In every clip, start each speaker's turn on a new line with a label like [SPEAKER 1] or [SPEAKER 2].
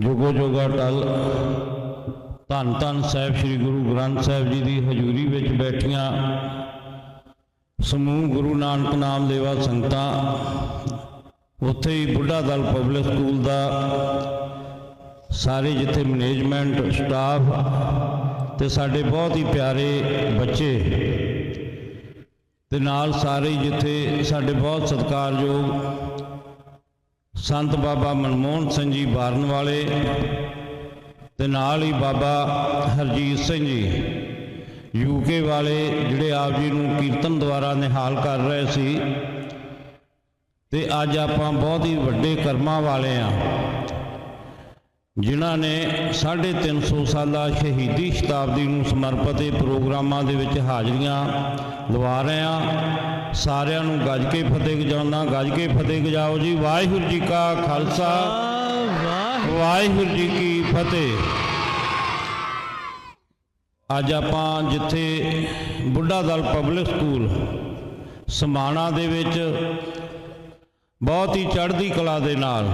[SPEAKER 1] ਜੁਗੋ ਜੋਗਾ ਟਲ ਧੰਨ ਧੰਨ ਸਾਹਿਬ ਸ੍ਰੀ ਗੁਰੂ ਗ੍ਰੰਥ ਸਾਹਿਬ ਜੀ ਦੀ ਹਜ਼ੂਰੀ ਵਿੱਚ ਬੈਠੀਆਂ ਸਮੂਹ ਗੁਰੂ ਨਾਨਕ ਨਾਮ ਲੇਵਾ ਸੰਗਤਾਂ, ਉੱਥੇ ਹੀ ਬੁੱਢਾ ਦਲ ਪਬਲਿਕ ਸਕੂਲ ਦਾ, ਸਾਰੇ ਜਿੱਥੇ ਮੈਨੇਜਮੈਂਟ, ਸਟਾਫ ਤੇ ਸਾਡੇ ਬਹੁਤ ਹੀ ਪਿਆਰੇ ਬੱਚੇ ਤੇ ਨਾਲ ਸਾਰੇ ਜਿੱਥੇ ਸਾਡੇ ਬਹੁਤ ਸਤਿਕਾਰਯੋਗ ਸੰਤ ਬਾਬਾ ਮਨਮੋਹਨ ਸਿੰਘ ਜੀ ਬਾਰਨ ਵਾਲੇ ਤੇ ਨਾਲ ਹੀ ਬਾਬਾ ਹਰਜੀਤ ਸਿੰਘ ਜੀ ਯੂਕੇ ਵਾਲੇ ਜਿਹੜੇ ਆਪ ਜੀ ਨੂੰ ਕੀਰਤਨ ਦੁਆਰਾ ਨਿਹਾਲ ਕਰ ਰਹੇ ਸੀ। ਤੇ ਅੱਜ ਆਪਾਂ ਬਹੁਤ ਹੀ ਵੱਡੇ ਕਰਮਾਂ ਵਾਲੇ ਆ। ਜਿਨ੍ਹਾਂ ਨੇ 350 ਸਾਲਾ ਸ਼ਹੀਦੀ ਸ਼ਤਾਬਦੀ ਨੂੰ ਸਮਰਪਿਤ ਇਹ ਪ੍ਰੋਗਰਾਮਾਂ ਦੇ ਵਿੱਚ ਹਾਜ਼ਰੀਆਂ ਲਵਾ ਰਹੇ ਆ ਸਾਰਿਆਂ ਨੂੰ ਗੱਜ ਕੇ ਫਤਿਹ ਗਜਾਉਣਾ ਗੱਜ ਕੇ ਫਤਿਹ ਗਜਾਓ ਜੀ। ਵਾਹਿਗੁਰੂ ਜੀ ਕਾ ਖਾਲਸਾ। ਵਾਹਿਗੁਰੂ। ਜੀ ਕੀ ਫਤਿਹ। ਅੱਜ ਆਪਾਂ ਜਿੱਥੇ ਬੁੱਢਾ ਦਲ ਪਬਲਿਕ ਸਕੂਲ ਸਮਾਣਾ ਦੇ ਵਿੱਚ ਬਹੁਤ ਹੀ ਚੜ੍ਹਦੀ ਕਲਾ ਦੇ ਨਾਲ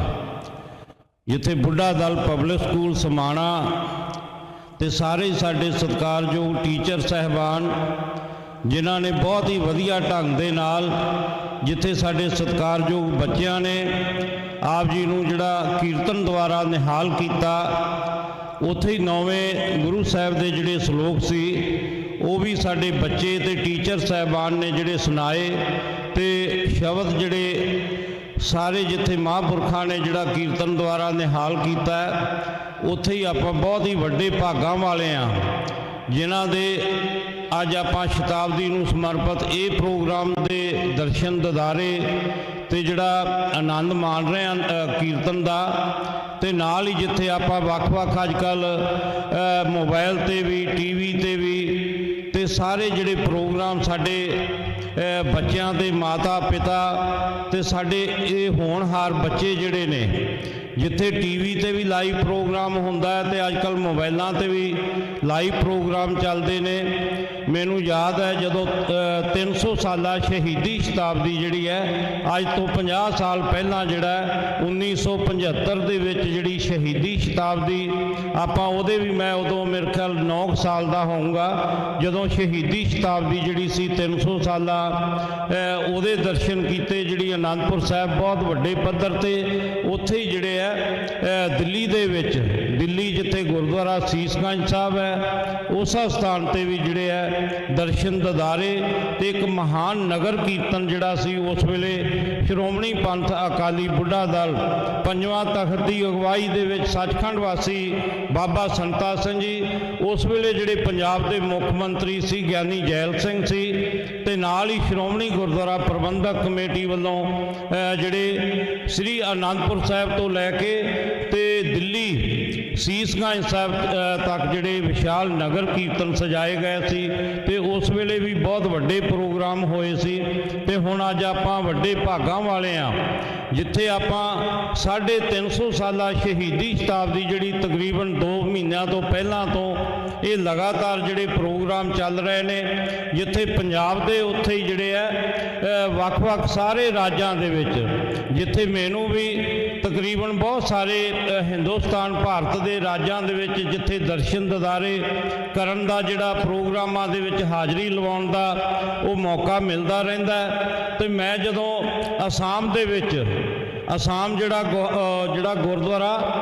[SPEAKER 1] ਜਿੱਥੇ ਬੁੱਢਾ ਦਲ ਪਬਲਿਕ ਸਕੂਲ ਸਮਾਣਾ ਤੇ ਸਾਰੇ ਸਾਡੇ ਸਤਿਕਾਰਯੋਗ ਟੀਚਰ ਸਹਿਬਾਨ, ਜਿਨ੍ਹਾਂ ਨੇ ਬਹੁਤ ਹੀ ਵਧੀਆ ਢੰਗ ਦੇ ਨਾਲ ਜਿੱਥੇ ਸਾਡੇ ਸਤਿਕਾਰਯੋਗ ਬੱਚਿਆਂ ਨੇ ਆਪ ਜੀ ਨੂੰ ਜਿਹੜਾ ਕੀਰਤਨ ਦੁਆਰਾ ਨਿਹਾਲ ਕੀਤਾ, ਉੱਥੇ ਹੀ ਨੌਵੇਂ ਗੁਰੂ ਸਾਹਿਬ ਦੇ ਜਿਹੜੇ ਸ਼ਲੋਕ ਸੀ, ਉਹ ਵੀ ਸਾਡੇ ਬੱਚੇ ਤੇ ਟੀਚਰ ਸਹਿਬਾਨ ਨੇ ਜਿਹੜੇ ਸੁਣਾਏ ਤੇ ਸ਼ਬਦ ਜਿਹੜੇ ਸਾਰੇ ਜਿੱਥੇ ਮਹਾਂਪੁਰਖਾਂ ਨੇ ਜਿਹੜਾ ਕੀਰਤਨ ਦੁਆਰਾ ਨਿਹਾਲ ਕੀਤਾ ਉੱਥੇ ਹੀ ਆਪਾਂ ਬਹੁਤ ਹੀ ਵੱਡੇ ਭਾਗਾਂ ਵਾਲੇ ਆ ਜਿਨ੍ਹਾਂ ਦੇ ਅੱਜ ਆਪਾਂ ਸ਼ਤਾਬਦੀ ਨੂੰ ਸਮਰਪਿਤ ਇਹ ਪ੍ਰੋਗਰਾਮ ਦੇ ਦਰਸ਼ਨ ਦਿਦਾਰੇ ਤੇ ਜਿਹੜਾ ਆਨੰਦ ਮਾਣ ਰਹੇ ਆ ਕੀਰਤਨ ਦਾ, ਤੇ ਨਾਲ ਹੀ ਜਿੱਥੇ ਆਪਾਂ ਵੱਖ-ਵੱਖ ਅੱਜ-ਕੱਲ ਮੋਬਾਈਲ ਤੇ ਵੀ, ਟੀਵੀ ਤੇ ਵੀ ਤੇ ਸਾਰੇ ਜਿਹੜੇ ਪ੍ਰੋਗਰਾਮ ਸਾਡੇ ਬੱਚਿਆਂ ਦੇ ਮਾਤਾ ਪਿਤਾ ਤੇ ਸਾਡੇ ਇਹ ਹੋਣਹਾਰ ਬੱਚੇ ਜਿਹੜੇ ਨੇ ਜਿੱਥੇ ਟੀਵੀ ਤੇ ਵੀ ਲਾਈਵ ਪ੍ਰੋਗਰਾਮ ਹੁੰਦਾ ਹੈ ਤੇ ਅੱਜਕੱਲ ਮੋਬਾਈਲਾਂ ਤੇ ਵੀ ਲਾਈਵ ਪ੍ਰੋਗਰਾਮ ਚੱਲਦੇ ਨੇ। ਮੈਨੂੰ ਯਾਦ ਹੈ ਜਦੋਂ ਅ, 300 ਸਾਲਾ ਸ਼ਹੀਦੀ ਸ਼ਤਾਬਦੀ ਜਿਹੜੀ ਹੈ ਅੱਜ ਤੋਂ 50 ਸਾਲ ਪਹਿਲਾਂ ਜਿਹੜਾ ਹੈ, 1975 ਦੇ ਵਿੱਚ ਜਿਹੜੀ ਸ਼ਹੀਦੀ ਸ਼ਤਾਬਦੀ ਆਪਾਂ ਉਹਦੇ ਵੀ ਮੈਂ ਉਦੋਂ ਮੇਰੇ ਖਿਆਲ 9 ਸਾਲ ਦਾ ਹੋਊਂਗਾ ਜਦੋਂ ਸ਼ਹੀਦੀ ਸ਼ਤਾਬਦੀ ਜਿਹੜੀ ਸੀ 300 ਸਾਲਾ ਅ, ਉਹਦੇ ਦਰਸ਼ਨ ਕੀਤੇ ਜਿਹੜੀ ਅਨੰਦਪੁਰ ਸਾਹਿਬ ਬਹੁਤ ਵੱਡੇ ਪੱਧਰ ਤੇ ਉੱਥੇ ਹੀ ਜਿਹੜੇ ਆ ਦਿੱਲੀ ਦੇ ਵਿੱਚ, ਦਿੱਲੀ ਜਿੱਥੇ ਗੁਰਦੁਆਰਾ ਸੀਸਗੰਜ ਸਾਹਿਬ ਹੈ, ਉਸ ਸਥਾਨ ਤੇ ਵੀ ਜਿਹੜੇ ਹੈ, ਦਰਸ਼ਨ ਦਦਾਰੇ ਤੇ ਇੱਕ ਮਹਾਨ ਨਗਰ ਕੀਰਤਨ ਜਿਹੜਾ ਸੀ, ਉਸ ਵੇਲੇ ਸ਼੍ਰੋਮਣੀ ਪੰਥ ਅਕਾਲੀ ਬੁੱਢਾ ਦਲ ਪੰਜਵਾਂ ਤਖਤ ਦੀ ਅਗਵਾਈ ਦੇ ਵਿੱਚ ਸੱਚਖੰਡ ਵਾਸੀ ਬਾਬਾ ਸੰਤਾ ਸਿੰਘ ਜੀ, ਉਸ ਵੇਲੇ ਜਿਹੜੇ ਪੰਜਾਬ ਦੇ ਮੁੱਖ ਮੰਤਰੀ ਸੀ ਗਿਆਨੀ ਜੈਲ ਸਿੰਘ ਸੀ ਤੇ ਨਾਲ ਹੀ ਸ਼੍ਰੋਮਣੀ ਗੁਰਦੁਆਰਾ ਪ੍ਰਬੰਧਕ ਕਮੇਟੀ ਵੱਲੋਂ ਜਿਹੜੇ ਸ੍ਰੀ ਆਨੰਦਪੁਰ ਸਾਹਿਬ ਤੋਂ ਲੈ ਕੇ ਤੇ ਸੀਸਗੰਜ ਸਾਹਿਬ ਤੱਕ ਜਿਹੜੇ ਵਿਸ਼ਾਲ ਨਗਰ ਕੀਰਤਨ ਸਜਾਏ ਗਏ ਸੀ ਤੇ ਉਸ ਵੇਲੇ ਵੀ ਬਹੁਤ ਵੱਡੇ ਪ੍ਰੋਗਰਾਮ ਹੋਏ ਸੀ ਤੇ ਹੁਣ ਅੱਜ ਆਪਾਂ ਵੱਡੇ ਭਾਗਾਂ ਵਾਲੇ ਆ, ਜਿੱਥੇ ਆਪਾਂ 350 ਸਾਲਾ ਸ਼ਹੀਦੀ ਸ਼ਤਾਬਦੀ ਜਿਹੜੀ ਤਕਰੀਬਨ 2 ਮਹੀਨਿਆਂ ਤੋਂ ਪਹਿਲਾਂ ਤੋਂ ਇਹ ਲਗਾਤਾਰ ਜਿਹੜੇ ਪ੍ਰੋਗਰਾਮ ਚੱਲ ਰਹੇ ਨੇ, ਜਿੱਥੇ ਪੰਜਾਬ ਦੇ ਉੱਥੇ ਹੀ ਜਿਹੜੇ ਆ ਵੱਖ-ਵੱਖ ਸਾਰੇ ਰਾਜਾਂ ਦੇ ਵਿੱਚ, ਜਿੱਥੇ ਮੈਨੂੰ ਵੀ ਤਕਰੀਬਨ ਬਹੁਤ ਸਾਰੇ ਹਿੰਦੁਸਤਾਨ, ਭਾਰਤ ਦੇ ਰਾਜਾਂ ਦੇ ਵਿੱਚ ਜਿੱਥੇ ਦਰਸ਼ਨ ਦਿਦਾਰੇ ਕਰਨ ਦਾ ਜਿਹੜਾ ਪ੍ਰੋਗਰਾਮਾਂ ਦੇ ਵਿੱਚ ਹਾਜ਼ਰੀ ਲਵਾਉਣ ਦਾ ਉਹ ਮੌਕਾ ਮਿਲਦਾ ਰਹਿੰਦਾ ਹੈ। ਤੇ ਮੈਂ ਜਦੋਂ ਅਸਾਮ ਦੇ ਵਿੱਚ, ਅਸਾਮ ਜਿਹੜਾ ਗੁ- ਜਿਹੜਾ ਗੁਰਦੁਆਰਾ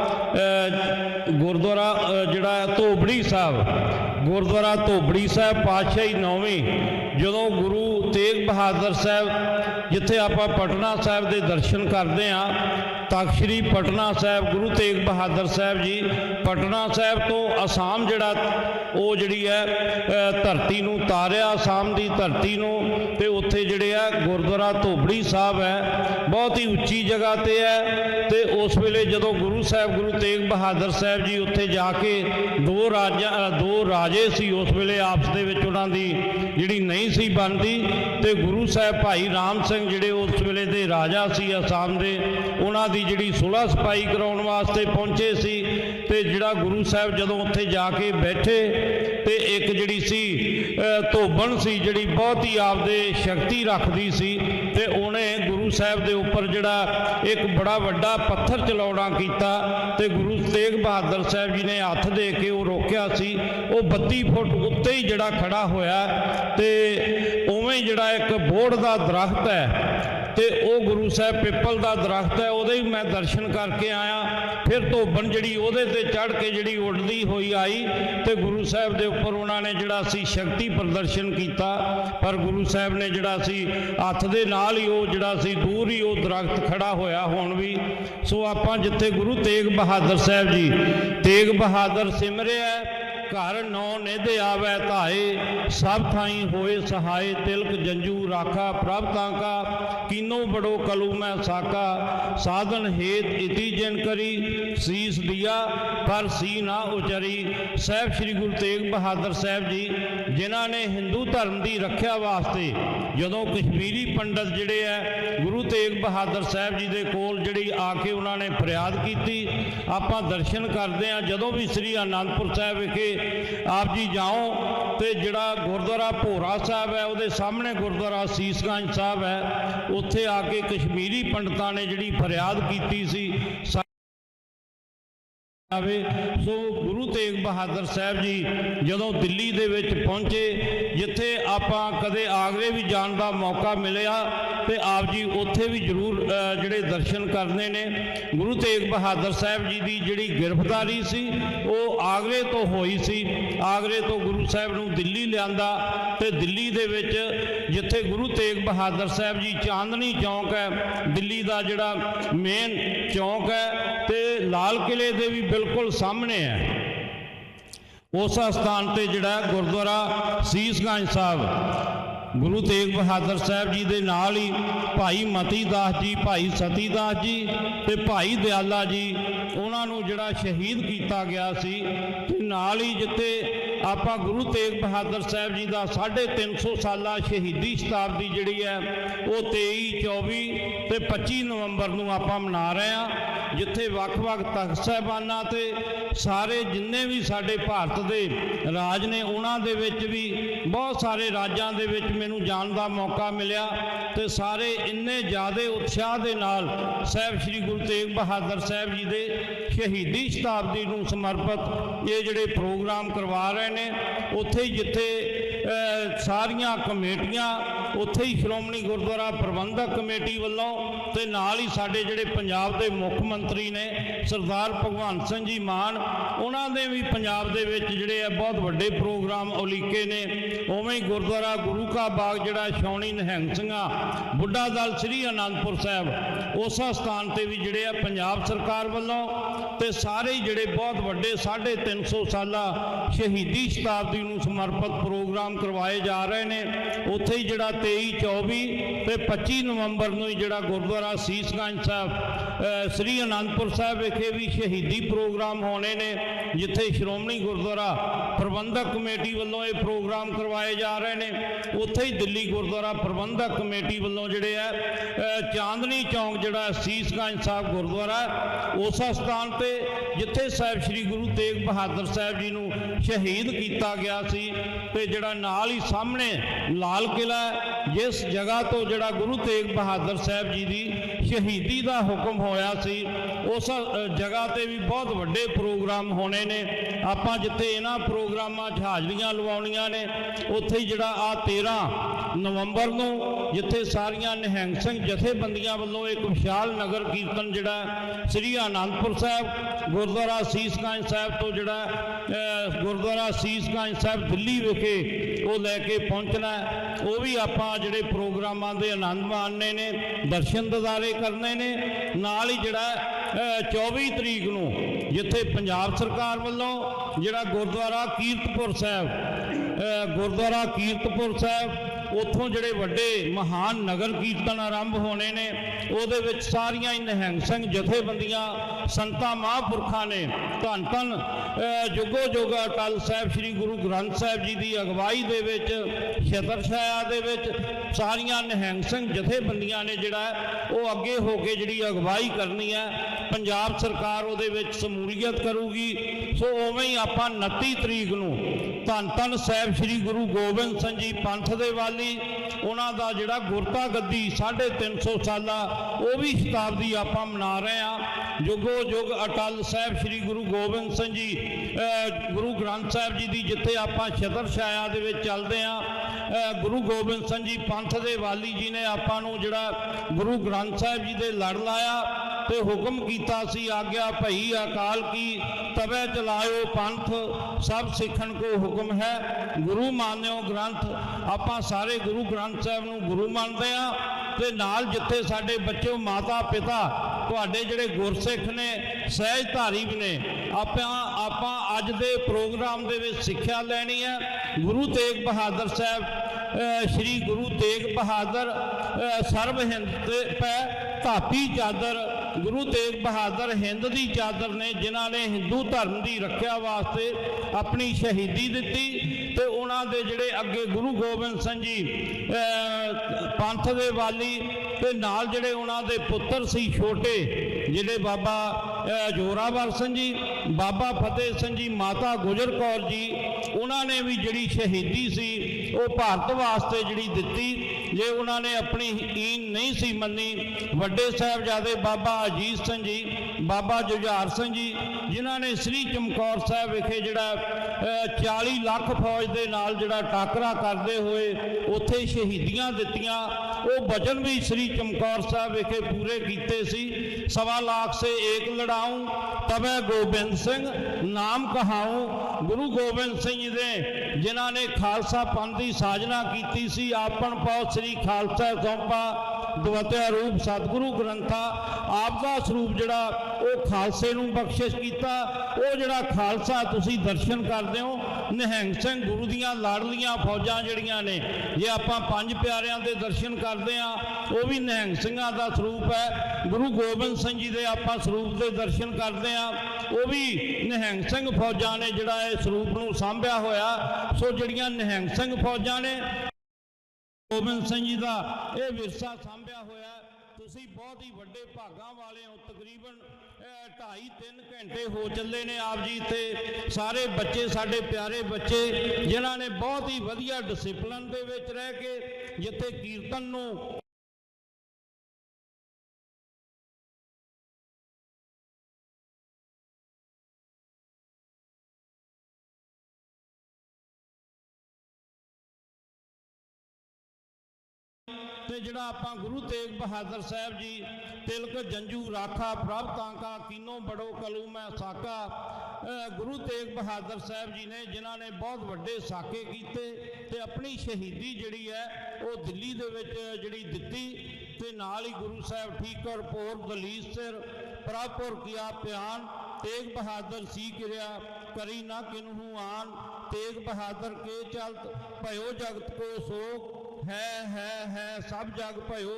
[SPEAKER 1] ਗੁਰਦੁਆਰਾ ਜਿਹੜਾ ਧੋਬੜੀ ਸਾਹਿਬ, ਗੁਰਦੁਆਰਾ ਧੋਬੜੀ ਸਾਹਿਬ ਪਾਤਸ਼ਾਹੀ ਨੌਵੇਂ, ਜਦੋਂ ਗੁਰੂ ਤੇਗ ਬਹਾਦਰ ਸਾਹਿਬ ਜਿੱਥੇ ਆਪਾਂ ਪਟਨਾ ਸਾਹਿਬ ਦੇ ਦਰਸ਼ਨ ਕਰਦੇ ਹਾਂ ਤਖਤ ਸ੍ਰੀ ਪਟਨਾ ਸਾਹਿਬ, ਗੁਰੂ ਤੇਗ ਬਹਾਦਰ ਸਾਹਿਬ ਜੀ, ਪਟਨਾ ਸਾਹਿਬ ਤੋਂ ਅਸਾਮ ਜਿਹੜਾ, ਉਹ ਜਿਹੜੀ ਹੈ ਧਰਤੀ ਨੂੰ ਤਾਰਿਆ, ਅਸਾਮ ਦੀ ਧਰਤੀ ਨੂੰ, ਤੇ ਉੱਥੇ ਜਿਹੜੇ ਆ, ਗੁਰਦੁਆਰਾ ਧੋਬੜੀ ਸਾਹਿਬ ਹੈ, ਬਹੁਤ ਹੀ ਉੱਚੀ ਜਗ੍ਹਾ ਤੇ ਹੈ, ਤੇ ਉਸ ਵੇਲੇ ਜਦੋਂ ਗੁਰੂ ਸਾਹਿਬ, ਗੁਰੂ ਤੇਗ ਬਹਾਦਰ ਸਾਹਿਬ ਜੀ ਉੱਥੇ ਜਾ ਕੇ ਦੋ ਰਾਜਾ ਦੋ ਰਾਜੇ ਸੀ, ਉਸ ਵੇਲੇ ਆਪਸ ਦੇ ਵਿੱਚ ਉਹਨਾਂ ਦੀ ਜਿਹੜੀ ਨਹੀਂ ਸੀ ਬਣਦੀ, ਤੇ ਗੁਰੂ ਸਾਹਿਬ ਭਾਈ ਰਾਮ ਸਿੰਘ ਜਿਹੜੇ ਉਸ ਵੇਲੇ ਦੇ ਰਾਜਾ ਸੀ ਅਸਾਮ ਦੇ, ਉਹਨਾਂ ਦੀ ਜਿਹੜੀ ਸੁਲ੍ਹਾ ਸਪਾਈ ਕਰਾਉਣ ਵਾਸਤੇ ਪਹੁੰਚੇ ਸੀ ਤੇ ਜਿਹੜਾ ਗੁਰੂ ਸਾਹਿਬ ਜਦੋਂ ਉੱਥੇ ਜਾ ਕੇ ਬੈਠੇ ਤੇ ਇੱਕ ਜਿਹੜੀ ਸੀ ਧੋਬਣ ਸੀ, ਜਿਹੜੀ ਬਹੁਤ ਹੀ ਆਪਦੇ ਸ਼ਕਤੀ ਰੱਖਦੀ ਸੀ ਤੇ ਉਹਨੇ ਗੁਰੂ ਸਾਹਿਬ ਦੇ ਉੱਪਰ ਜਿਹੜਾ ਇੱਕ ਬੜਾ ਵੱਡਾ ਪੱਥਰ ਚਲਾਉਣਾ ਕੀਤਾ ਤੇ ਗੁਰੂ ਤੇਗ ਬਹਾਦਰ ਸਾਹਿਬ ਜੀ ਨੇ ਹੱਥ ਦੇ ਕੇ ਉਹ ਰੋਕਿਆ ਸੀ। ਉਹ 32 ਫੁੱਟ ਉੱਤੇ ਹੀ ਜਿਹੜਾ ਖੜਾ ਹੋਇਆ ਤੇ ਉਵੇਂ ਜਿਹੜਾ ਇੱਕ ਬੋੜ ਦਾ ਦਰਖਤ ਹੈ ਤੇ ਉਹ ਗੁਰੂ ਸਾਹਿਬ ਪਿੱਪਲ ਦਾ ਦਰਖਤ ਹੈ, ਉਹਦੇ ਵੀ ਮੈਂ ਦਰਸ਼ਨ ਕਰਕੇ ਆਇਆ। ਫਿਰ ਧੋਬਣ ਜਿਹੜੀ ਉਹਦੇ ਤੇ ਚੜ ਕੇ ਜਿਹੜੀ ਉੱਡਦੀ ਹੋਈ ਆਈ ਤੇ ਗੁਰੂ ਸਾਹਿਬ ਦੇ ਉੱਪਰ ਉਹਨਾਂ ਨੇ ਜਿਹੜਾ ਸੀ ਸ਼ਕਤੀ ਪ੍ਰਦਰਸ਼ਨ ਕੀਤਾ। ਪਰ ਗੁਰੂ ਸਾਹਿਬ ਨੇ ਜਿਹੜਾ ਸੀ ਹੱਥ ਦੇ ਨਾਲ ਹੀ ਉਹ ਜਿਹੜਾ ਸੀ ਦੂਰ ਹੀ ਉਹ ਦਰਖਤ ਖੜਾ ਹੋਇਆ ਹੁਣ ਵੀ। ਸੋ ਆਪਾਂ ਜਿੱਥੇ ਗੁਰੂ ਤੇਗ ਬਹਾਦਰ ਸਾਹਿਬ ਜੀ, ਤੇਗ ਬਹਾਦਰ ਸਿਮਰਿਆ ਘਰ ਨੌ ਨਿਧ ਆਵੈ ਧਾਏ, ਸਭ ਥਾਈ ਹੋਏ ਸਹਾਏ, ਤਿਲਕ ਜੰਜੂ ਰਾਖਾ, ਪ੍ਰਭ ਤਾਂ ਕਾ ਕੀਨੋ ਬੜੋ ਕਲੂ ਮੈਂ ਸਾਕਾ। ਸਾਧਨ ਹੇਤ ਇਤੀ ਜਿਨ ਕਰੀ, ਸੀਸ ਦਿਆ, ਪਰ ਸੀ ਨਾ ਉਚਰੀ। ਸਾਹਿਬ ਸ੍ਰੀ ਗੁਰੂ ਤੇਗ ਬਹਾਦਰ ਸਾਹਿਬ ਜੀ, ਜਿਨ੍ਹਾਂ ਨੇ ਹਿੰਦੂ ਧਰਮ ਦੀ ਰੱਖਿਆ ਵਾਸਤੇ ਜਦੋਂ ਕਸ਼ਮੀਰੀ ਪੰਡਤ ਜਿਹੜੇ ਆ, ਗੁਰੂ ਤੇਗ ਬਹਾਦਰ ਸਾਹਿਬ ਜੀ ਦੇ ਕੋਲ ਜਿਹੜੀ ਆ ਕੇ ਉਹਨਾਂ ਨੇ ਫਰਿਆਦ ਕੀਤੀ, ਆਪਾਂ ਦਰਸ਼ਨ ਕਰਦੇ ਆ ਜਦੋਂ ਵੀ ਸ੍ਰੀ ਅਨੰਦਪੁਰ ਸਾਹਿਬ ਵਿਖੇ ਆਪ ਜੀ ਜਾਓ ਤੇ ਜਿਹੜਾ ਗੁਰਦੁਆਰਾ ਭੋਰਾ ਸਾਹਿਬ ਹੈ, ਉਹਦੇ ਸਾਹਮਣੇ ਗੁਰਦੁਆਰਾ ਸੀਸਗੰਜ ਸਾਹਿਬ ਹੈ, ਉੱਥੇ ਆ ਕੇ ਕਸ਼ਮੀਰੀ ਪੰਡਤਾਂ ਨੇ ਜਿਹੜੀ ਫਰਿਆਦ ਕੀਤੀ ਸੀ ਆਵੇ ਸੋ ਗੁਰੂ ਤੇਗ ਬਹਾਦਰ ਸਾਹਿਬ ਜੀ ਜਦੋਂ ਦਿੱਲੀ ਦੇ ਵਿੱਚ ਪਹੁੰਚੇ, ਜਿੱਥੇ ਆਪਾਂ ਕਦੇ ਆਗਰੇ ਵੀ ਜਾਣ ਦਾ ਮੌਕਾ ਮਿਲਿਆ ਤੇ ਆਪ ਜੀ ਉੱਥੇ ਵੀ ਜ਼ਰੂਰ ਜਿਹੜੇ ਦਰਸ਼ਨ ਕਰਨੇ ਨੇ। ਗੁਰੂ ਤੇਗ ਬਹਾਦਰ ਸਾਹਿਬ ਜੀ ਦੀ ਜਿਹੜੀ ਗ੍ਰਿਫਤਾਰੀ ਸੀ, ਉਹ ਆਗਰੇ ਤੋਂ ਹੋਈ ਸੀ। ਆਗਰੇ ਤੋਂ ਗੁਰੂ ਸਾਹਿਬ ਨੂੰ ਦਿੱਲੀ ਲਿਆਂਦਾ ਤੇ ਦਿੱਲੀ ਦੇ ਵਿੱਚ ਜਿੱਥੇ ਗੁਰੂ ਤੇਗ ਬਹਾਦਰ ਸਾਹਿਬ ਜੀ ਚਾਂਦਨੀ ਚੌਂਕ ਹੈ, ਦਿੱਲੀ ਦਾ ਜਿਹੜਾ ਮੇਨ ਚੌਂਕ ਹੈ ਤੇ ਲਾਲ ਕਿਲੇ ਦੇ ਵੀ ਬਿਲਕੁਲ ਸਾਹਮਣੇ ਹੈ। ਉਸ ਸਥਾਨ ਤੇ ਜਿਹੜਾ ਗੁਰਦੁਆਰਾ ਸੀਸਗੰਜ ਸਾਹਿਬ, ਗੁਰੂ ਤੇਗ ਬਹਾਦਰ ਸਾਹਿਬ ਜੀ ਦੇ ਨਾਲ ਹੀ ਭਾਈ ਮਤੀ ਦਾਸ ਜੀ, ਭਾਈ ਸਤੀ ਦਾਸ ਜੀ ਤੇ ਭਾਈ ਦਿਆਲਾ ਜੀ, ਉਹਨਾਂ ਨੂੰ ਜਿਹੜਾ ਸ਼ਹੀਦ ਕੀਤਾ ਗਿਆ ਸੀ ਤੇ ਨਾਲ ਹੀ ਜਿੱਥੇ ਆਪਾਂ ਗੁਰੂ ਤੇਗ ਬਹਾਦਰ ਸਾਹਿਬ ਜੀ ਦਾ 350 ਸਾਲਾ ਸ਼ਹੀਦੀ ਸ਼ਤਾਬਦੀ ਜਿਹੜੀ ਹੈ, ਉਹ 23 24 ਤੇ 25 ਨਵੰਬਰ ਨੂੰ ਆਪਾਂ ਮਨਾ ਰਹੇ ਹਾਂ। ਜਿੱਥੇ ਵੱਖ-ਵੱਖ ਤਖਤ ਸਾਹਿਬਾਨਾਂ ਤੇ ਸਾਰੇ ਜਿੰਨੇ ਵੀ ਸਾਡੇ ਭਾਰਤ ਦੇ ਰਾਜ ਨੇ, ਉਹਨਾਂ ਦੇ ਵਿੱਚ ਵੀ ਬਹੁਤ ਸਾਰੇ ਰਾਜਾਂ ਦੇ ਵਿੱਚ ਮੈਨੂੰ ਜਾਣ ਦਾ ਮੌਕਾ ਮਿਲਿਆ ਤੇ ਸਾਰੇ ਇੰਨੇ ਜ਼ਿਆਦਾ ਉਤਸ਼ਾਹ ਦੇ ਨਾਲ ਸਾਹਿਬ ਸ੍ਰੀ ਗੁਰੂ ਤੇਗ ਬਹਾਦਰ ਸਾਹਿਬ ਜੀ ਦੇ ਸ਼ਹੀਦੀ ਸ਼ਤਾਬਦੀ ਨੂੰ ਸਮਰਪਿਤ ਇਹ ਜਿਹੜੇ ਪ੍ਰੋਗਰਾਮ ਕਰਵਾ ਰਹੇ ਨੇ, ਉੱਥੇ ਹੀ ਜਿੱਥੇ ਸਾਰੀਆਂ ਕਮੇਟੀਆਂ ਉੱਥੇ ਹੀ ਸ਼੍ਰੋਮਣੀ ਗੁਰਦੁਆਰਾ ਪ੍ਰਬੰਧਕ ਕਮੇਟੀ ਵੱਲੋਂ ਤੇ ਨਾਲ ਹੀ ਸਾਡੇ ਜਿਹੜੇ ਪੰਜਾਬ ਦੇ ਮੁੱਖ ਮੰਤਰੀ ਨੇ, ਸਰਦਾਰ ਭਗਵੰਤ ਸਿੰਘ ਜੀ ਮਾਨ, ਉਹਨਾਂ ਦੇ ਵੀ ਪੰਜਾਬ ਦੇ ਵਿੱਚ ਜਿਹੜੇ ਆ ਬਹੁਤ ਵੱਡੇ ਪ੍ਰੋਗਰਾਮ ਉਲੀਕੇ ਨੇ। ਉਵੇਂ ਹੀ ਗੁਰਦੁਆਰਾ ਗੁਰੂ ਕਾ ਬਾਗ ਜਿਹੜਾ ਛਾਉਣੀ ਨਿਹੰਗ ਸਿੰਘਾਂ, ਬੁੱਢਾ ਦਲ ਸ੍ਰੀ ਅਨੰਦਪੁਰ ਸਾਹਿਬ, ਉਸ ਸਥਾਨ ਤੇ ਵੀ ਜਿਹੜੇ ਆ ਪੰਜਾਬ ਸਰਕਾਰ ਵੱਲੋਂ ਤੇ ਸਾਰੇ ਹੀ ਜਿਹੜੇ ਬਹੁਤ ਵੱਡੇ 350 ਸਾਲਾ ਸ਼ਹੀਦੀ ਸ਼ਤਾਬਦੀ ਨੂੰ ਸਮਰਪਿਤ ਪ੍ਰੋਗਰਾਮ ਕਰਵਾਏ ਜਾ ਰਹੇ ਨੇ। ਉੱਥੇ ਹੀ ਜਿਹੜਾ 23 24 ਤੇ 25 ਨਵੰਬਰ ਨੂੰ ਹੀ ਜਿਹੜਾ ਗੁਰਦੁਆਰਾ ਸੀਸਗੰਜ ਸਾਹਿਬ ਸ੍ਰੀ ਅਨੰਦਪੁਰ ਸਾਹਿਬ ਵਿਖੇ ਵੀ ਸ਼ਹੀਦੀ ਪ੍ਰੋਗਰਾਮ ਹੋਣੇ ਨੇ, ਜਿੱਥੇ ਸ਼੍ਰੋਮਣੀ ਗੁਰਦੁਆਰਾ ਪ੍ਰਬੰਧਕ ਕਮੇਟੀ ਵੱਲੋਂ ਇਹ ਪ੍ਰੋਗਰਾਮ ਕਰਵਾਏ ਜਾ ਰਹੇ ਨੇ। ਉੱਥੇ ਹੀ ਦਿੱਲੀ ਗੁਰਦੁਆਰਾ ਪ੍ਰਬੰਧਕ ਕਮੇਟੀ ਵੱਲੋਂ ਜਿਹੜੇ ਆ ਚਾਂਦਨੀ ਚੌਂਕ ਜਿਹੜਾ ਸੀਸਗੰਜ ਸਾਹਿਬ ਗੁਰਦੁਆਰਾ, ਉਸ ਉਸਾ ਸਥਾਨ ਤੇ ਜਿੱਥੇ ਸਾਹਿਬ ਸ੍ਰੀ ਗੁਰੂ ਤੇਗ ਬਹਾਦਰ ਸਾਹਿਬ ਜੀ ਨੂੰ ਸ਼ਹੀਦ ਕੀਤਾ ਗਿਆ ਸੀ, ਤੇ ਜਿਹੜਾ ਨਾਲ ਹੀ ਸਾਹਮਣੇ ਲਾਲ ਕਿਲਾ ਜਿਸ ਜਗ੍ਹਾ ਤੋਂ ਜਿਹੜਾ ਗੁਰੂ ਤੇਗ ਬਹਾਦਰ ਸਾਹਿਬ ਜੀ ਦੀ ਸ਼ਹੀਦੀ ਦਾ ਹੁਕਮ ਹੋਇਆ ਸੀ, ਉਸ ਜਗ੍ਹਾ ਤੇ ਵੀ ਬਹੁਤ ਵੱਡੇ ਪ੍ਰੋਗਰਾਮ ਹੋਣੇ ਨੇ। ਆਪਾਂ ਜਿੱਥੇ ਇਹਨਾਂ ਪ੍ਰੋਗਰਾਮਾਂ 'ਚ ਹਾਜ਼ਰੀਆਂ ਲਵਾਉਣੀਆਂ ਨੇ, ਉੱਥੇ ਹੀ ਜਿਹੜਾ ਆ 13 ਨਵੰਬਰ ਨੂੰ ਜਿੱਥੇ ਸਾਰੀਆਂ ਨਿਹੰਗ ਸਿੰਘ ਜਥੇਬੰਦੀਆਂ ਵੱਲੋਂ ਇੱਕ ਵਿਸ਼ਾਲ ਨਗਰ ਕੀਰਤਨ ਜਿਹੜਾ ਸ੍ਰੀ ਆਨੰਦਪੁਰ ਸਾਹਿਬ, ਗੁਰਦੁਆਰਾ ਸੀਸਗੰਜ ਸਾਹਿਬ ਤੋਂ ਜਿਹੜਾ ਗੁਰਦੁਆਰਾ ਸੀਸਗੰਜ ਸਾਹਿਬ ਦਿੱਲੀ ਵਿਖੇ ਉਹ ਲੈ ਕੇ ਪਹੁੰਚਣਾ ਉਹ ਵੀ ਆਪਾਂ ਜਿਹੜੇ ਪ੍ਰੋਗਰਾਮਾਂ ਦੇ ਆਨੰਦ ਮਾਣਨੇ ਨੇ ਦਰਸ਼ਨ ਦਿਦਾਰੇ ਕਰਨੇ ਨੇ ਨਾਲ ਹੀ ਜਿਹੜਾ ਅ, 24 ਤਰੀਕ ਨੂੰ ਜਿੱਥੇ ਪੰਜਾਬ ਸਰਕਾਰ ਵੱਲੋਂ ਜਿਹੜਾ ਗੁਰਦੁਆਰਾ ਕੀਰਤਪੁਰ ਸਾਹਿਬ ਗੁਰਦੁਆਰਾ ਕੀਰਤਪੁਰ ਸਾਹਿਬ ਉੱਥੋਂ ਜਿਹੜੇ ਵੱਡੇ ਮਹਾਨ ਨਗਰ ਕੀਰਤਨ ਆਰੰਭ ਹੋਣੇ ਨੇ ਉਹਦੇ ਵਿੱਚ ਸਾਰੀਆਂ ਹੀ ਨਿਹੰਗ ਸਿੰਘ ਜਥੇਬੰਦੀਆਂ ਸੰਤਾਂ ਮਹਾਂਪੁਰਖਾਂ ਨੇ ਧੰਨ ਧੰਨ ਅ, ਜੁਗੋ ਜੁਗ ਅਟਲ ਸਾਹਿਬ ਸ੍ਰੀ ਗੁਰੂ ਗ੍ਰੰਥ ਸਾਹਿਬ ਜੀ ਦੀ ਅਗਵਾਈ ਦੇ ਵਿੱਚ ਛਤਰ ਛਾਇਆ ਦੇ ਵਿੱਚ ਸਾਰੀਆਂ ਨਿਹੰਗ ਸਿੰਘ ਜਥੇਬੰਦੀਆਂ ਨੇ ਜਿਹੜਾ ਉਹ ਅੱਗੇ ਹੋ ਕੇ ਜਿਹੜੀ ਅਗਵਾਈ ਕਰਨੀ ਹੈ ਪੰਜਾਬ ਸਰਕਾਰ ਉਹਦੇ ਵਿੱਚ ਸਮੂਲੀਅਤ ਕਰੂਗੀ। ਸੋ ਉਵੇਂ ਹੀ ਆਪਾਂ 29 ਤਰੀਕ ਨੂੰ ਧੰਨ ਧੰਨ ਸਾਹਿਬ ਸ੍ਰੀ ਗੁਰੂ ਗੋਬਿੰਦ ਸਿੰਘ ਜੀ ਪੰਥ ਦੇ ਵਾਲੀ ਉਹਨਾਂ ਦਾ ਜਿਹੜਾ ਗੁਰਤਾ ਗੱਦੀ 350 ਸਾਲਾ ਉਹ ਵੀ ਸ਼ਤਾਬਦੀ ਆਪਾਂ ਮਨਾ ਰਹੇ ਹਾਂ। ਜੁਗੋ ਜੁਗ ਅਟਲ ਸਾਹਿਬ ਸ੍ਰੀ ਗੁਰੂ ਗੋਬਿੰਦ ਸਿੰਘ ਜੀ ਗੁਰੂ ਗ੍ਰੰਥ ਸਾਹਿਬ ਜੀ ਦੀ ਜਿੱਥੇ ਆਪਾਂ ਛਤਰ ਛਾਇਆ ਦੇ ਵਿੱਚ ਚੱਲਦੇ ਹਾਂ ਗੁਰੂ ਗੋਬਿੰਦ ਸਿੰਘ ਜੀ ਪੰਥ ਦੇ ਵਾਲੀ ਜੀ ਨੇ ਆਪਾਂ ਨੂੰ ਜਿਹੜਾ ਗੁਰੂ ਗ੍ਰੰਥ ਸਾਹਿਬ ਜੀ ਦੇ ਲੜ ਲਾਇਆ ਤੇ ਹੁਕਮ ਕੀਤਾ ਸੀ, ਆਗਿਆ ਭਈ ਅਕਾਲ ਕੀ ਤਵੇ ਚਲਾਇਓ ਪੰਥ, ਸਭ ਸਿੱਖਣ ਕੋ ਹੁਕਮ ਹੈ। ਗੁਰੂ ਮਾਨਿਓ ਗ੍ਰੰਥ, ਆਪਾਂ ਸਾਰੇ ਗੁਰੂ ਗ੍ਰੰਥ ਸਾਹਿਬ ਨੂੰ ਗੁਰੂ ਮੰਨਦੇ ਆ ਤੇ ਨਾਲ ਜਿੱਥੇ ਸਾਡੇ ਬੱਚੇ ਮਾਤਾ ਪਿਤਾ ਤੁਹਾਡੇ ਜਿਹੜੇ ਗੁਰਸਿੱਖ ਨੇ, ਸਹਿਜਧਾਰੀ ਵੀ ਨੇ, ਆਪਾਂ ਆਪਾਂ ਅੱਜ ਦੇ ਪ੍ਰੋਗਰਾਮ ਦੇ ਵਿੱਚ ਸਿੱਖਿਆ ਲੈਣੀ ਹੈ। ਗੁਰੂ ਤੇਗ ਬਹਾਦਰ ਸਾਹਿਬ ਸ਼੍ਰੀ ਗੁਰੂ ਤੇਗ ਬਹਾਦਰ ਸਰਬ ਹਿੰਦ ਤੇ ਪੈ ਧਾਪੀ ਚਾਦਰ, ਗੁਰੂ ਤੇਗ ਬਹਾਦਰ ਹਿੰਦ ਦੀ ਚਾਦਰ ਨੇ, ਜਿਨ੍ਹਾਂ ਨੇ ਹਿੰਦੂ ਧਰਮ ਦੀ ਰੱਖਿਆ ਵਾਸਤੇ ਆਪਣੀ ਸ਼ਹੀਦੀ ਦਿੱਤੀ ਤੇ ਉਹਨਾਂ ਦੇ ਜਿਹੜੇ ਅੱਗੇ ਗੁਰੂ ਗੋਬਿੰਦ ਸਿੰਘ ਜੀ ਪੰਥ ਦੇ ਵਾਲੀ ਤੇ ਨਾਲ ਜਿਹੜੇ ਉਹਨਾਂ ਦੇ ਪੁੱਤਰ ਸੀ ਛੋਟੇ ਜਿਹੜੇ ਬਾਬਾ ਜੋਰਾਵਰ ਸਿੰਘ ਜੀ, ਬਾਬਾ ਫਤਿਹ ਸਿੰਘ ਜੀ, ਮਾਤਾ ਗੁਜਰ ਕੌਰ ਜੀ, ਉਹਨਾਂ ਨੇ ਵੀ ਜਿਹੜੀ ਸ਼ਹੀਦੀ ਸੀ, ਉਹ ਭਾਰਤ ਵਾਸਤੇ ਜਿਹੜੀ ਦਿੱਤੀ। ਜੇ ਉਹਨਾਂ ਨੇ ਆਪਣੀ ਈਨ ਨਹੀਂ ਸੀ ਮੰਨੀ, ਵੱਡੇ ਸਾਹਿਬਜ਼ਾਦੇ ਬਾਬਾ ਅਜੀਤ ਸਿੰਘ ਜੀ ਬਾਬਾ ਜੁਝਾਰ ਸਿੰਘ ਜੀ ਜਿਨ੍ਹਾਂ ਨੇ ਸ੍ਰੀ ਚਮਕੌਰ ਸਾਹਿਬ ਵਿਖੇ ਜਿਹੜਾ ਅ, 40 ਲੱਖ ਫੌਜ ਦੇ ਨਾਲ ਜਿਹੜਾ ਟਾਕਰਾ ਕਰਦੇ ਹੋਏ ਉੱਥੇ ਸ਼ਹੀਦੀਆਂ ਦਿੱਤੀਆਂ। ਉਹ ਵਚਨ ਵੀ ਸ੍ਰੀ ਚਮਕੌਰ ਸਾਹਿਬ ਵਿਖੇ ਪੂਰੇ ਕੀਤੇ ਸੀ। ਸਵਾ ਲੱਖ ਸੇ ਏਕ ਲੜਾऊं ਤਬੈ ਗੋਬਿੰਦ ਸਿੰਘ ਨਾਮ ਕਹਾऊं ਗੁਰੂ ਗੋਬਿੰਦ ਸਿੰਘ ਜੀ ਦੇ ਜਿਨ੍ਹਾਂ ਨੇ ਖਾਲਸਾ ਪੰਥ ਦੀ ਸਾਜਨਾ ਕੀਤੀ ਸੀ। ਆਪਨ ਪਉ ਸ੍ਰੀ ਖਾਲਸਾ ਸੌਂਪਾ। ਦਵਤਿਆ ਰੂਪ ਸਤਿਗੁਰੂ ਗ੍ਰੰਥਾ ਆਪ ਦਾ ਸਰੂਪ ਜਿਹੜਾ ਉਹ ਖਾਲਸੇ ਨੂੰ ਬਖਸ਼ਿਸ਼ ਕੀਤਾ, ਉਹ ਜਿਹੜਾ ਖਾਲਸਾ ਤੁਸੀਂ ਦਰਸ਼ਨ ਕਰਦੇ ਹੋ, ਨਿਹੰਗ ਸਿੰਘ ਗੁਰੂ ਦੀਆਂ ਲਾੜਲੀਆਂ ਫੌਜਾਂ ਜਿਹੜੀਆਂ ਨੇ, ਜੇ ਆਪਾਂ ਪੰਜ ਪਿਆਰਿਆਂ ਦੇ ਦਰਸ਼ਨ ਕਰਦੇ ਆ ਉਹ ਵੀ ਨਿਹੰਗ ਸਿੰਘਾਂ ਦਾ ਸਰੂਪ ਹੈ, ਗੁਰੂ ਗੋਬਿੰਦ ਸਿੰਘ ਜੀ ਦੇ ਆਪਾਂ ਸਰੂਪ ਦੇ ਦਰਸ਼ਨ ਕਰਦੇ ਆ ਉਹ ਵੀ ਨਿਹੰਗ ਸਿੰਘ ਫੌਜਾਂ ਨੇ ਜਿਹੜਾ ਇਹ ਸਰੂਪ ਨੂੰ ਸਾਂਭਿਆ ਹੋਇਆ, ਸੋ ਜਿਹੜੀਆਂ ਨਿਹੰਗ ਸਿੰਘ ਫੌਜਾਂ ਨੇ ਗੋਬਿੰਦ ਸਿੰਘ ਜੀ ਦਾ ਇਹ ਵਿਰਸਾ ਸਾਂਭਿਆ ਹੋਇਆ ਤੁਸੀਂ ਬਹੁਤ ਹੀ ਵੱਡੇ ਭਾਗਾਂ ਵਾਲੇ ਹੋ। ਤਕਰੀਬਨ 2.5 3 ਘੰਟੇ ਹੋ ਚੱਲੇ ਨੇ ਆਪ ਜੀ ਤੇ ਸਾਰੇ ਬੱਚੇ, ਸਾਡੇ ਪਿਆਰੇ ਬੱਚੇ, ਜਿਨ੍ਹਾਂ ਨੇ ਬਹੁਤ ਹੀ ਵਧੀਆ ਡਿਸਪਲਨ ਦੇ ਵਿੱਚ ਰਹਿ ਕੇ ਜਿੱਥੇ ਕੀਰਤਨ ਨੂੰ ਤੇ ਜਿਹੜਾ ਆਪਾਂ ਗੁਰੂ ਤੇਗ ਬਹਾਦਰ ਸਾਹਿਬ ਜੀ, ਤਿਲਕ, ਜੰਜੂ, ਰਾਖਾ, ਪ੍ਰਭ ਤਾਂਕਾ, ਕੀਨੋ, ਬੜੋ, ਕਲੂ, ਮੈਂ, ਸਾਕਾ ਗੁਰੂ ਤੇਗ ਬਹਾਦਰ ਸਾਹਿਬ ਜੀ ਨੇ, ਜਿਨ੍ਹਾਂ ਨੇ ਬਹੁਤ ਵੱਡੇ ਸਾਕੇ ਕੀਤੇ ਤੇ ਆਪਣੀ ਸ਼ਹੀਦੀ ਜਿਹੜੀ ਹੈ, ਉਹ ਦਿੱਲੀ ਦੇ ਵਿੱਚ ਜਿਹੜੀ ਦਿੱਤੀ ਤੇ ਨਾਲ ਹੀ ਗੁਰੂ ਸਾਹਿਬ ਠੀਕਰ ਪੋਰ ਦਲੀਸ ਸਿਰ ਪ੍ਰਭਪੁਰ ਕੀਆ ਪਿਆਨ, ਤੇਗ ਬਹਾਦਰ ਸੀ ਕਿਰਿਆ, ਕਰੀ ਨਾ ਕਿਨਹੂ ਆਨ, ਤੇਗ ਬਹਾਦਰ ਕੇ ਚਲਤ, ਭਇਓ ਜਗਤ ਕੋ ਸੋਕ ਹੈ ਹੈ ਹੈ ਸਭ ਜਗ ਭਇਓ।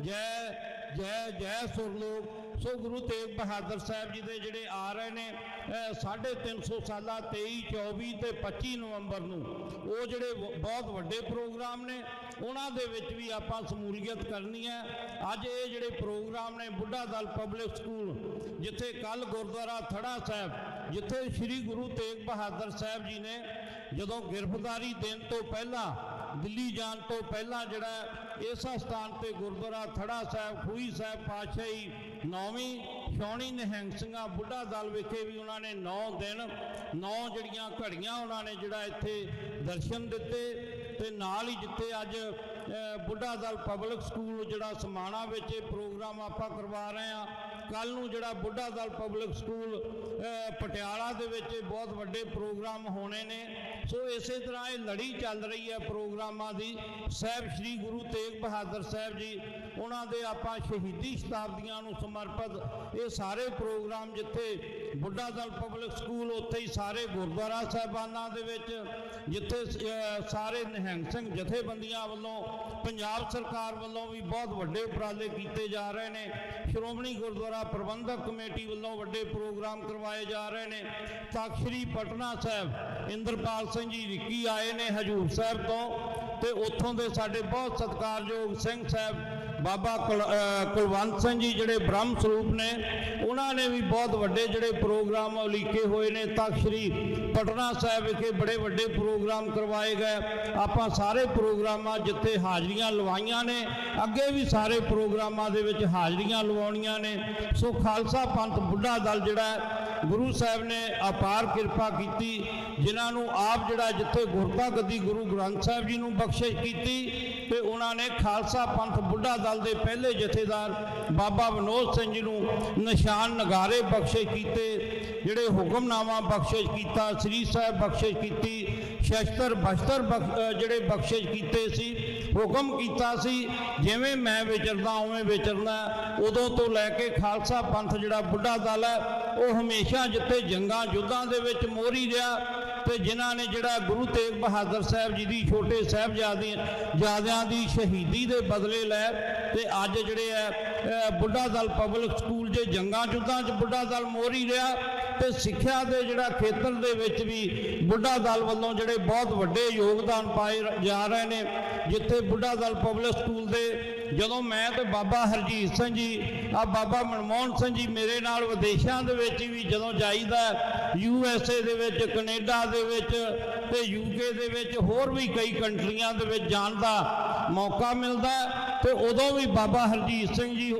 [SPEAKER 1] ਜੈ ਜੈ ਜੈ ਸੁਰਲੋਕ। ਸੋ ਗੁਰੂ ਤੇਗ ਬਹਾਦਰ ਸਾਹਿਬ ਜੀ ਦੇ ਜਿਹੜੇ ਆ ਰਹੇ ਨੇ ਅਹ, ਸਾਢੇ 350 ਸਾਲਾ 23 24 ਤੇ 25 ਨਵੰਬਰ ਨੂੰ ਉਹ ਜਿਹੜੇ ਬਹੁਤ ਵੱਡੇ ਪ੍ਰੋਗਰਾਮ ਨੇ ਉਹਨਾਂ ਦੇ ਵਿੱਚ ਵੀ ਆਪਾਂ ਸਮੂਲੀਅਤ ਕਰਨੀ ਹੈ। ਅੱਜ ਇਹ ਜਿਹੜੇ ਪ੍ਰੋਗਰਾਮ ਨੇ ਬੁੱਢਾ ਦਲ ਪਬਲਿਕ ਸਕੂਲ ਜਿੱਥੇ ਕੱਲ ਗੁਰਦੁਆਰਾ ਥੜਾ ਸਾਹਿਬ ਜਿੱਥੇ ਸ੍ਰੀ ਗੁਰੂ ਤੇਗ ਬਹਾਦਰ ਸਾਹਿਬ ਜੀ ਨੇ ਜਦੋਂ ਗ੍ਰਿਫਤਾਰੀ ਦੇਣ ਤੋਂ ਪਹਿਲਾਂ ਦਿੱਲੀ ਜਾਣ ਤੋਂ ਪਹਿਲਾਂ ਜਿਹੜਾ ਇਸ ਸਥਾਨ ਤੇ ਗੁਰਦੁਆਰਾ ਥੜਾ ਸਾਹਿਬ, ਖੂਹੀ ਸਾਹਿਬ, ਪਾਤਸ਼ਾਹੀ ਨੌਵੀਂ ਛਾਉਣੀ ਨਿਹੰਗ ਸਿੰਘਾਂ ਬੁੱਢਾ ਦਲ ਵਿਖੇ ਵੀ ਉਹਨਾਂ ਨੇ 9 ਦਿਨ 9 ਜਿਹੜੀਆਂ ਘੜੀਆਂ ਉਹਨਾਂ ਨੇ ਜਿਹੜਾ ਇੱਥੇ ਦਰਸ਼ਨ ਦਿੱਤੇ ਤੇ ਨਾਲ ਹੀ ਜਿੱਥੇ ਅੱਜ ਬੁੱਢਾ ਦਲ ਪਬਲਿਕ ਸਕੂਲ ਜਿਹੜਾ ਸਮਾਣਾ ਵਿੱਚ ਇਹ ਪ੍ਰੋਗਰਾਮ ਆਪਾਂ ਕਰਵਾ ਰਹੇ ਹਾਂ ਕੱਲ ਨੂੰ ਜਿਹੜਾ ਬੁੱਢਾ ਦਲ ਪਬਲਿਕ ਸਕੂਲ ਪਟਿਆਲਾ ਦੇ ਵਿੱਚ ਬਹੁਤ ਵੱਡੇ ਪ੍ਰੋਗਰਾਮ ਹੋਣੇ ਨੇ। ਸੋ ਇਸੇ ਤਰ੍ਹਾਂ ਇਹ ਲੜੀ ਚੱਲ ਰਹੀ ਹੈ ਪ੍ਰੋਗਰਾਮਾਂ ਦੀ। ਸਾਹਿਬ ਸ੍ਰੀ ਗੁਰੂ ਤੇਗ ਬਹਾਦਰ ਸਾਹਿਬ ਜੀ ਉਹਨਾਂ ਦੇ ਆਪਾਂ ਸ਼ਹੀਦੀ ਸ਼ਤਾਬਦੀਆਂ ਨੂੰ ਸਮਰਪਿਤ ਇਹ ਸਾਰੇ ਪ੍ਰੋਗਰਾਮ ਜਿੱਥੇ ਬੁੱਢਾ ਦਲ ਪਬਲਿਕ ਸਕੂਲ, ਉੱਥੇ ਹੀ ਸਾਰੇ ਗੁਰਦੁਆਰਾ ਸਾਹਿਬਾਨਾਂ ਦੇ ਵਿੱਚ, ਜਿੱਥੇ ਸਾਰੇ ਨਿਹੰਗ ਸਿੰਘ ਜਥੇਬੰਦੀਆਂ ਵੱਲੋਂ, ਪੰਜਾਬ ਸਰਕਾਰ ਵੱਲੋਂ ਵੀ ਬਹੁਤ ਵੱਡੇ ਉਪਰਾਲੇ ਕੀਤੇ ਜਾ ਰਹੇ ਨੇ। ਸ਼੍ਰੋਮਣੀ ਗੁਰਦੁਆਰਾ ਪ੍ਰਬੰਧਕ ਕਮੇਟੀ ਵੱਲੋਂ ਵੱਡੇ ਪ੍ਰੋਗਰਾਮ ਕਰਵਾਏ ਜਾ ਰਹੇ ਨੇ। ਤਖ਼ਤ ਸ੍ਰੀ ਪਟਨਾ ਸਾਹਿਬ, ਇੰਦਰਪਾਲ ਸਿੰਘ ਜੀ ਰਿੱਕੀ ਆਏ ਨੇ ਹਜੂਰ ਸਾਹਿਬ ਤੋਂ ਤੇ ਉੱਥੋਂ ਦੇ ਸਾਡੇ ਬਹੁਤ ਸਤਿਕਾਰਯੋਗ ਸਿੰਘ ਸਾਹਿਬ ਬਾਬਾ ਕੁਲ- ਕੁਲਵੰਤ ਸਿੰਘ ਜੀ ਜਿਹੜੇ ਬ੍ਰਹਮ ਸਰੂਪ ਨੇ, ਉਹਨਾਂ ਨੇ ਵੀ ਬਹੁਤ ਵੱਡੇ ਜਿਹੜੇ ਪ੍ਰੋਗਰਾਮ ਉਲੀਕੇ ਹੋਏ ਨੇ। ਤਖਤ ਸ੍ਰੀ ਪਟਨਾ ਸਾਹਿਬ ਵਿਖੇ ਬੜੇ ਵੱਡੇ ਪ੍ਰੋਗਰਾਮ ਕਰਵਾਏ ਗਏ। ਆਪਾਂ ਸਾਰੇ ਪ੍ਰੋਗਰਾਮਾਂ ਜਿੱਥੇ ਹਾਜ਼ਰੀਆਂ ਲਵਾਈਆਂ ਨੇ, ਅੱਗੇ ਵੀ ਸਾਰੇ ਪ੍ਰੋਗਰਾਮਾਂ ਦੇ ਵਿੱਚ ਹਾਜ਼ਰੀਆਂ ਲਵਾਉਣੀਆਂ ਨੇ। ਸੋ ਖਾਲਸਾ ਪੰਥ ਬੁੱਢਾ ਦਲ ਜਿਹੜਾ ਗੁਰੂ ਸਾਹਿਬ ਨੇ ਅਪਾਰ ਕਿਰਪਾ ਕੀਤੀ, ਜਿਨ੍ਹਾਂ ਨੂੰ ਆਪ ਜਿਹੜਾ ਜਿੱਥੇ ਗੁਰਤਾ ਗੱਦੀ ਗੁਰੂ ਗ੍ਰੰਥ ਸਾਹਿਬ ਜੀ ਨੂੰ ਬਖਸ਼ਿਸ਼ ਕੀਤੀ ਤੇ ਉਹਨਾਂ ਨੇ ਖਾਲਸਾ ਪੰਥ ਬੁੱਢਾ ਦਲ ਦੇ ਪਹਿਲੇ ਜਥੇਦਾਰ ਬਾਬਾ ਵਿਨੋਦ ਸਿੰਘ ਜੀ ਨੂੰ ਨਿਸ਼ਾਨ ਨਗਾਰੇ ਬਖਸ਼ਿਸ਼ ਕੀਤੇ, ਜਿਹੜੇ ਹੁਕਮਨਾਮਾ ਬਖਸ਼ਿਸ਼ ਕੀਤਾ, ਸ੍ਰੀ ਸਾਹਿਬ ਬਖਸ਼ਿਸ਼ ਕੀਤੀ, ਸ਼ਸਤਰ ਬਸਤਰ ਬਖ- ਜਿਹੜੇ ਬਖਸ਼ਿਸ਼ ਕੀਤੇ ਸੀ, ਹੁਕਮ ਕੀਤਾ ਸੀ, ਜਿਵੇਂ ਮੈਂ ਵਿਚਰਦਾ, ਉਵੇਂ ਵਿਚਰਨਾ, ਉਦੋਂ ਤੋਂ ਲੈ ਕੇ ਖਾਲਸਾ ਪੰਥ ਜਿਹੜਾ ਬੁੱਢਾ ਦਲ ਹੈ, ਉਹ ਹਮੇਸ਼ਾ ਜਿੱਥੇ ਜੰਗਾਂ ਯੁੱਧਾਂ ਦੇ ਵਿੱਚ ਮੋਹਰੀ ਰਿਹਾ ਤੇ ਜਿਨ੍ਹਾਂ ਨੇ ਜਿਹੜਾ ਗੁਰੂ ਤੇਗ ਬਹਾਦਰ ਸਾਹਿਬ ਜੀ ਦੀ, ਛੋਟੇ ਸਾਹਿਬਜ਼ਾਦੇ ਜਿਆਦਿਆਂ ਦੀ ਸ਼ਹੀਦੀ ਦੇ ਬਦਲੇ ਲੈ ਤੇ ਅੱਜ ਜਿਹੜੇ ਹੈ ਬੁੱਢਾ ਦਲ ਪਬਲਿਕ ਸਕੂਲ ਜੇ ਜੰਗਾਂ ਯੁੱਧਾਂ 'ਚ ਬੁੱਢਾ ਦਲ ਮੋਹਰੀ ਰਿਹਾ ਤੇ ਸਿੱਖਿਆ ਦੇ ਜਿਹੜਾ ਖੇਤਰ ਦੇ ਵਿੱਚ ਵੀ ਬੁੱਢਾ ਦਲ ਵੱਲੋਂ ਜਿਹੜੇ ਬਹੁਤ ਵੱਡੇ ਯੋਗਦਾਨ ਪਾਏ ਜਾ ਰਹੇ ਨੇ, ਜਿੱਥੇ ਬੁੱਢਾ ਦਲ ਪਬਲਿਕ ਸਕੂਲ ਦੇ ਜਦੋਂ ਮੈਂ ਤੇ ਬਾਬਾ ਹਰਜੀਤ ਸਿੰਘ ਜੀ ਆ ਬਾਬਾ ਮਨਮੋਹਨ ਸਿੰਘ ਜੀ ਮੇਰੇ ਨਾਲ ਵਿਦੇਸ਼ਾਂ ਦੇ ਵਿੱਚ ਵੀ ਜਦੋਂ ਜਾਈਦਾ ਯੂ ਐਸ ਏ ਦੇ ਵਿੱਚ, ਕੈਨੇਡਾ ਦੇ ਵਿੱਚ ਤੇ ਯੂਕੇ ਦੇ ਵਿੱਚ, ਹੋਰ ਵੀ ਕਈ ਕੰਟਰੀਆਂ ਦੇ ਵਿੱਚ ਜਾਣ ਦਾ ਮੌਕਾ ਮਿਲਦਾ ਹੈ ਤੇ ਉਦੋਂ ਵੀ ਬਾਬਾ ਹਰਜੀਤ ਸਿੰਘ ਜੀ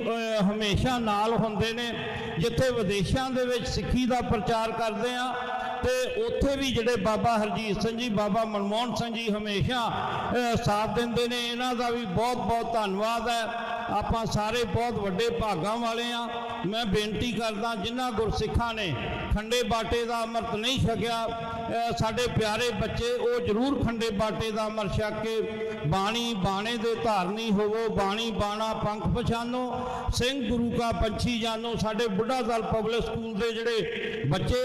[SPEAKER 1] ਹਮੇਸ਼ਾ ਨਾਲ ਹੁੰਦੇ ਨੇ, ਜਿੱਥੇ ਵਿਦੇਸ਼ਾਂ ਦੇ ਵਿੱਚ ਸਿੱਖੀ ਦਾ ਪ੍ਰਚਾਰ ਕਰਦੇ ਆ ਤੇ ਉੱਥੇ ਵੀ ਜਿਹੜੇ ਬਾਬਾ ਹਰਜੀਤ ਸਿੰਘ ਜੀ, ਬਾਬਾ ਮਨਮੋਹਨ ਸਿੰਘ ਜੀ ਹਮੇਸ਼ਾ ਸਾਥ ਦਿੰਦੇ ਨੇ। ਇਹਨਾਂ ਦਾ ਵੀ ਬਹੁਤ ਬਹੁਤ ਧੰਨਵਾਦ ਹੈ। ਆਪਾਂ ਸਾਰੇ ਬਹੁਤ ਵੱਡੇ ਭਾਗਾਂ ਵਾਲੇ ਆ ਮੈਂ ਬੇਨਤੀ ਕਰਦਾ, ਜਿਨ੍ਹਾਂ ਗੁਰਸਿੱਖਾਂ ਨੇ ਖੰਡੇ ਬਾਟੇ ਦਾ ਅੰਮ੍ਰਿਤ ਨਹੀਂ ਛਕਿਆ ਸਾਡੇ ਪਿਆਰੇ ਬੱਚੇ, ਉਹ ਜ਼ਰੂਰ ਖੰਡੇ ਬਾਟੇ ਦਾ ਅੰਮ੍ਰਿਤ ਛਕ ਕੇ ਬਾਣੀ, ਬਾਣੇ ਦੇ ਧਾਰਨੀ ਹੋਵੋ। ਬਾਣੀ, ਬਾਣਾ, ਪੰਖ ਪਛਾਨੋ। ਸਿੰਘ ਗੁਰੂ ਕਾ ਪੰਛੀ ਜਾਨੋ। ਸਾਡੇ ਬੁੱਢਾ ਦਲ ਪਬਲਿਕ ਸਕੂਲ ਦੇ ਜਿਹੜੇ ਬੱਚੇ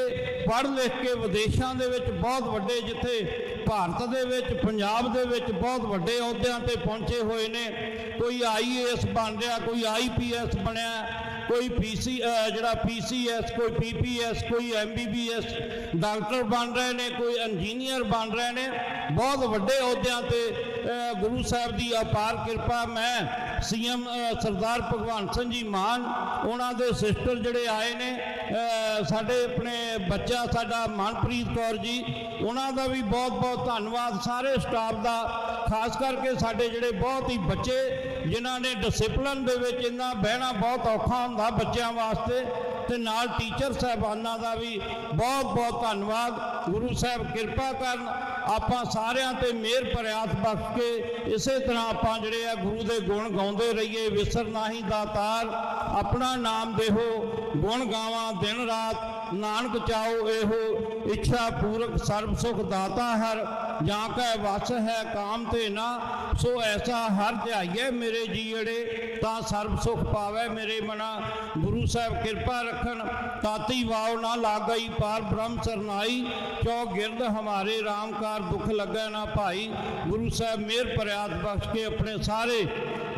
[SPEAKER 1] ਪੜ੍ਹ ਲਿਖ ਕੇ ਵਿਦੇਸ਼ਾਂ ਦੇ ਵਿੱਚ ਬਹੁਤ ਵੱਡੇ ਜਿੱਥੇ ਭਾਰਤ ਦੇ ਵਿੱਚ, ਪੰਜਾਬ ਦੇ ਵਿੱਚ ਬਹੁਤ ਵੱਡੇ ਅਹੁਦਿਆਂ ਤੇ ਪਹੁੰਚੇ ਹੋਏ ਨੇ। ਕੋਈ ਆਈਏਐਸ ਬਣ ਰਿਹਾ, ਕੋਈ ਆਈਪੀਐਸ ਬਣਿਆ, ਕੋਈ ਪੀਸੀ ਜਿਹੜਾ ਪੀਸੀਐਸ ਕੋਈ ਪੀਪੀਐਸ ਕੋਈ ਐਮਬੀਬੀਐਸ ਡਾਕਟਰ ਬਣ ਰਹੇ ਨੇ, ਕੋਈ ਇੰਜੀਨੀਅਰ ਬਣ ਰਹੇ ਨੇ। ਬਹੁਤ ਵੱਡੇ ਅਹੁਦਿਆਂ ਤੇ ਗੁਰੂ ਸਾਹਿਬ ਦੀ ਅਪਾਰ ਕਿਰਪਾ। ਮੈਂ ਸੀਐਮ ਸਰਦਾਰ ਭਗਵੰਤ ਸਿੰਘ ਜੀ ਮਾਨ, ਉਹਨਾਂ ਦੇ ਸਿਸਟਰ ਜਿਹੜੇ ਆਏ ਨੇ ਸਾਡੇ ਆਪਣੇ ਬੱਚਾ ਸਾਡਾ ਮਨਪ੍ਰੀਤ ਕੌਰ ਜੀ, ਉਹਨਾਂ ਦਾ ਵੀ ਬਹੁਤ ਬਹੁਤ ਧੰਨਵਾਦ। ਸਾਰੇ ਸਟਾਫ ਦਾ, ਖਾਸ ਕਰਕੇ ਸਾਡੇ ਜਿਹੜੇ ਬਹੁਤ ਹੀ ਬੱਚੇ, ਜਿਨ੍ਹਾਂ ਨੇ ਡਿਸਪਲਿਨ ਦੇ ਵਿੱਚ ਇੰਨਾ ਬਹਿਣਾ ਬਹੁਤ ਔਖਾ ਹੁੰਦਾ ਬੱਚਿਆਂ ਵਾਸਤੇ ਤੇ ਨਾਲ ਟੀਚਰ ਸਾਹਿਬਾਨਾਂ ਦਾ ਵੀ ਬਹੁਤ ਬਹੁਤ ਧੰਨਵਾਦ। ਗੁਰੂ ਸਾਹਿਬ ਕਿਰਪਾ ਕਰਨ, ਆਪਾਂ ਸਾਰਿਆਂ ਤੇ ਮਿਹਰ ਭਰਿਆਤ ਬਖਸ਼ ਕੇ ਇਸੇ ਤਰ੍ਹਾਂ ਆਪਾਂ ਜਿਹੜੇ ਆ ਗੁਰੂ ਦੇ ਗੁਣ ਗਾਉਂਦੇ ਰਹੀਏ, ਵਿਸਰ ਨਾਹੀ ਦਾਤਾਰ। ਆਪਣਾ ਨਾਮ ਦੇਹੋ, ਗੁਣ ਗਾਵਾਂ ਦਿਨ ਰਾਤ। ਨਾਨਕ ਚਾਓ ਇਹੋ ਇੱਛਾ ਪੂਰਕ ਸਰਬ ਸੁਖ ਦਾਤਾ ਹਰ, ਜਾਂ ਕੈ ਵਸ ਹੈ ਕਾਮ ਤੇ ਨਾ, ਸੋ ਐਸਾ ਹਰ ਧਿਆਈਏ ਮੇਰੇ ਜੀੜੇ ਤਾਂ ਸਰਬ ਸੁਖ ਪਾਵੇ ਮੇਰੇ ਮਨਾ। ਗੁਰੂ ਸਾਹਿਬ ਕਿਰਪਾ ਰੱਖਣ, ਤਾਤੀ ਵਾਉ ਨਾ ਲਾਗਈ ਪਾਰ ਬ੍ਰਹਮ ਸਰਨਾਈ। ਚੌ ਗਿਰਦ ਹਮਾਰੇ ਰਾਮਕਾਰ ਦੁਖ ਲੱਗੈ ਨਾ ਭਾਈ। ਗੁਰੂ ਸਾਹਿਬ ਮਿਹਰ ਪ੍ਰਿਆਤ ਬਖਸ਼ ਕੇ ਆਪਣੇ ਸਾਰੇ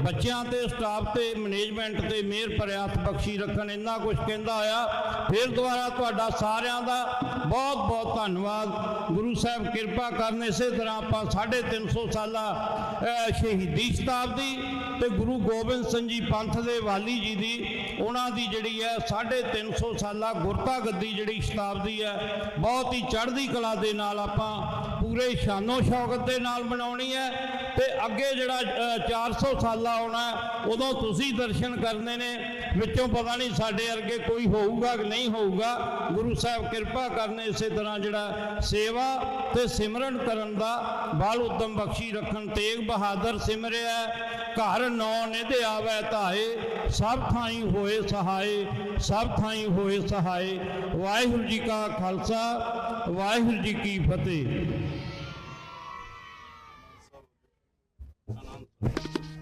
[SPEAKER 1] ਬੱਚਿਆਂ ਤੇ ਸਟਾਫ ਤੇ ਮੈਨੇਜਮੈਂਟ ਤੇ ਮਿਹਰ ਪ੍ਰਿਆਤ ਬਖਸ਼ੀ ਰੱਖਣ ਇੰਨਾ ਕੁਝ ਕਹਿੰਦਾ ਆ ਫਿਰ ਦੁਬਾਰਾ ਤੁਹਾਡਾ ਸਾਰਿਆਂ ਦਾ ਬਹੁਤ ਬਹੁਤ ਧੰਨਵਾਦ। ਗੁਰੂ ਸਾਹਿਬ ਕਿਰਪਾ ਕਰਨ ਇਸੇ ਤਰ੍ਹਾਂ ਆਪਾਂ 350 ਸਾਲਾ ਅਹ, ਸ਼ਹੀਦੀ ਸ਼ਤਾਬਦੀ ਤੇ ਗੁਰੂ ਗੋਬਿੰਦ ਸਿੰਘ ਜੀ ਪੰਥ ਦੇ ਵਾਲੀ ਜੀ ਦੀ ਉਹਨਾਂ ਦੀ ਜਿਹੜੀ ਹੈ 350 ਸਾਲਾ ਗੁਰਤਾ ਗੱਦੀ ਜਿਹੜੀ ਸ਼ਤਾਬਦੀ ਹੈ ਬਹੁਤ ਹੀ ਚੜ੍ਹਦੀ ਕਲਾ ਦੇ ਨਾਲ ਆਪਾਂ ਪੂਰੇ ਸ਼ਾਨੋ ਸ਼ੌਕਤ ਦੇ ਨਾਲ ਮਨਾਉਣੀ ਹੈ। ਤੇ ਅੱਗੇ ਜਿਹੜਾ ਅ, 400 ਸਾਲਾ ਆਉਣਾ ਉਦੋਂ ਤੁਸੀਂ ਦਰਸ਼ਨ ਕਰਨੇ ਨੇ। ਵਿੱਚੋਂ ਪਤਾ ਨਹੀਂ ਸਾਡੇ ਅਰਗੇ ਕੋਈ ਹੋਊਗਾ ਕਿ ਨਹੀਂ ਹੋਊਗਾ। ਗੁਰੂ ਸਾਹਿਬ ਕਿਰਪਾ ਕਰਨ ਇਸੇ ਤਰ੍ਹਾਂ ਜਿਹੜਾ ਸੇਵਾ ਤੇ ਸਿਮਰਨ ਕਰਨ ਦਾ ਬਾਲ ਉਦਮ ਬਖਸ਼ੀ ਰੱਖਣ ਤੇਗ ਬਹਾਦਰ ਸਿਮਰਿਆ ਘਰ ਨੌ ਨਿਧ ਆਵੇ ਧਾਏ ਸਭ ਥਾਈ ਹੋਏ ਸਹਾਏ ਸਭ ਥਾਈ ਹੋਏ ਸਹਾਏ। ਵਾਹਿਗੁਰੂ ਜੀ ਕਾ ਖਾਲਸਾ ਵਾਹਿਗੁਰੂ ਜੀ ਕੀ ਫਤਿਹ। you